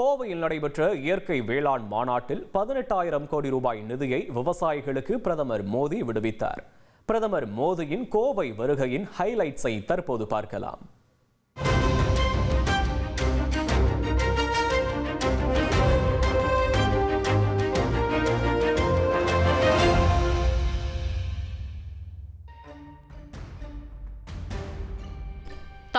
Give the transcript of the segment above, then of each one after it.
கோவையில் நடைபெற்ற இயற்கை வேளாண் மாநாட்டில் பதினெட்டாயிரம் கோடி ரூபாய் நிதியை விவசாயிகளுக்கு பிரதமர் மோடி விடுவித்தார். பிரதமர் மோடியின் கோவை வருகையின் ஹைலைட்ஸை தற்போது பார்க்கலாம்.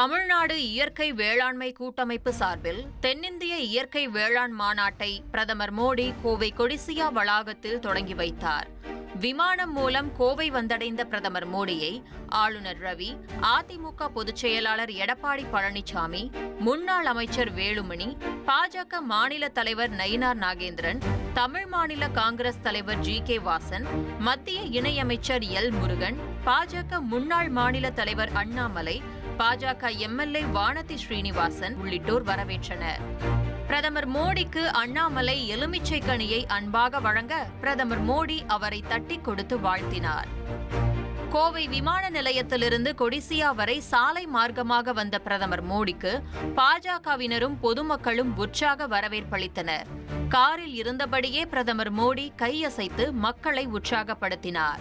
தமிழ்நாடு இயற்கை வேளாண்மை கூட்டமைப்பு சார்பில் தென்னிந்திய இயற்கை வேளாண் மாநாட்டை பிரதமர் மோடி கோவை கொடிசியா வளாகத்தில் தொடங்கி வைத்தார். விமானம் மூலம் கோவை வந்தடைந்த பிரதமர் மோடியை ஆளுநர் ரவி அதிமுக பொதுச் செயலாளர் எடப்பாடி பழனிசாமி முன்னாள் அமைச்சர் வேலுமணி பாஜக மாநில தலைவர் நயினார் நாகேந்திரன் தமிழ் மாநில காங்கிரஸ் தலைவர் ஜி கே வாசன் மத்திய இணையமைச்சர் எல் முருகன் பாஜக முன்னாள் மாநில தலைவர் அண்ணாமலை பாஜக எம்எல்ஏ வானதி ஸ்ரீனிவாசன் உள்ளிட்டோர் வரவேற்றனர். பிரதமர் மோடிக்கு அண்ணாமலை எலுமிச்சை கனியை அன்பாக வழங்க பிரதமர் மோடி அவரை தட்டி கொடுத்து வாழ்த்தினார். கோவை விமான நிலையத்திலிருந்து கொடிசியா வரை சாலை மார்க்கமாக வந்த பிரதமர் மோடிக்கு பாஜகவினரும் பொதுமக்களும் உற்சாக வரவேற்பளித்தனர். காரில் இருந்தபடியே பிரதமர் மோடி கையசைத்து மக்களை உற்சாகப்படுத்தினார்.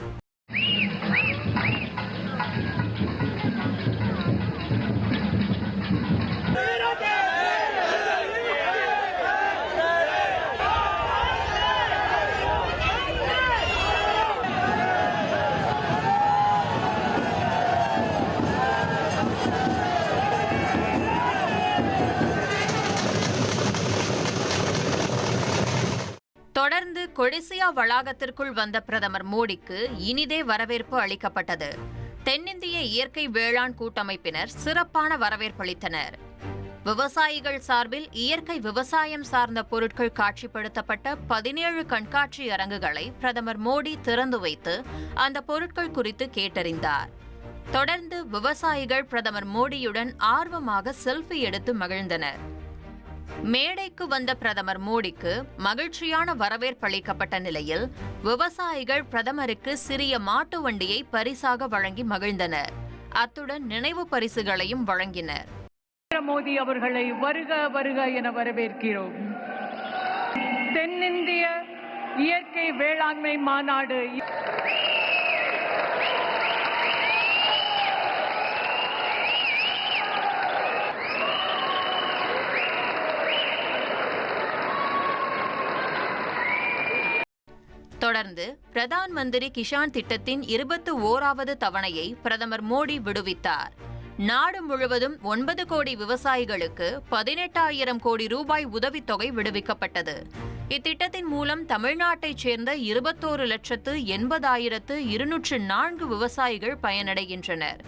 கொடிசியா வளாகத்திற்குள் வந்த பிரதமர் மோடிக்கு இனிதே வரவேற்பு அளிக்கப்பட்டது. தென்னிந்திய இயற்கை வேளாண் கூட்டமைப்பினர் சிறப்பான வரவேற்பளித்தனர் விவசாயிகள் சார்பில் இயற்கை விவசாயம் சார்ந்த பொருட்கள் காட்சிப்படுத்தப்பட்ட பதினேழு கண்காட்சி அரங்குகளை பிரதமர் மோடி திறந்து வைத்து அந்த பொருட்கள் குறித்து கேட்டறிந்தார். தொடர்ந்து விவசாயிகள் பிரதமர் மோடியுடன் ஆர்வமாக செல்ஃபி எடுத்து மகிழ்ந்தனர். மேடைக்கு வந்த பிரதமர் மோடிக்கு மகிழ்ச்சியான வரவேற்பளிக்கப்பட்ட நிலையில் விவசாயிகள் பிரதமருக்கு சிறிய மாட்டு வண்டியை பரிசாக வழங்கி மகிழ்ந்தனர். அத்துடன் நினைவு பரிசுகளையும் வழங்கினர். நரேந்திர மோடி அவர்களை வருக வருக என வரவேற்கிறோம். தென்னிந்திய இயற்கை வேளாண்மை மாநாடு தொடர்ந்து பிரதான் மந்திரி கிஷான் திட்டத்தின் இருபத்து ஓராவது தவணையை பிரதமர் மோடி விடுவித்தார். நாடு முழுவதும் ஒன்பது கோடி விவசாயிகளுக்கு பதினெட்டாயிரம் கோடி ரூபாய் உதவித்தொகை விடுவிக்கப்பட்டது. இத்திட்டத்தின் மூலம் தமிழ்நாட்டைச் சேர்ந்த இருபத்தோரு லட்சத்து எண்பதாயிரத்து இருநூற்று நான்கு விவசாயிகள் பயனடைகின்றனர்.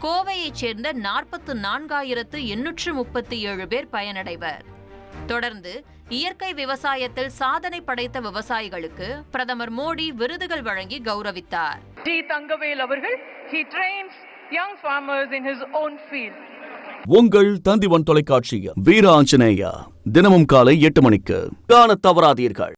கோவையைச் சேர்ந்த நாற்பத்து நான்காயிரத்து எண்ணூற்று முப்பத்தி ஏழு பேர் பயனடைவர். தொடர்ந்து இயற்கை விவசாயத்தில் சாதனை படைத்த விவசாயிகளுக்கு பிரதமர் மோடி விருதுகள் வழங்கி கௌரவித்தார். ஜி தங்கவேல் அவர்கள் he trains young farmers in his own field. உங்கள் தந்திவன் தொலைக்காட்சியில் வீர ஆஞ்சநேயா தினமும் காலை எட்டு மணிக்கு. காண தவறாதீர்கள்.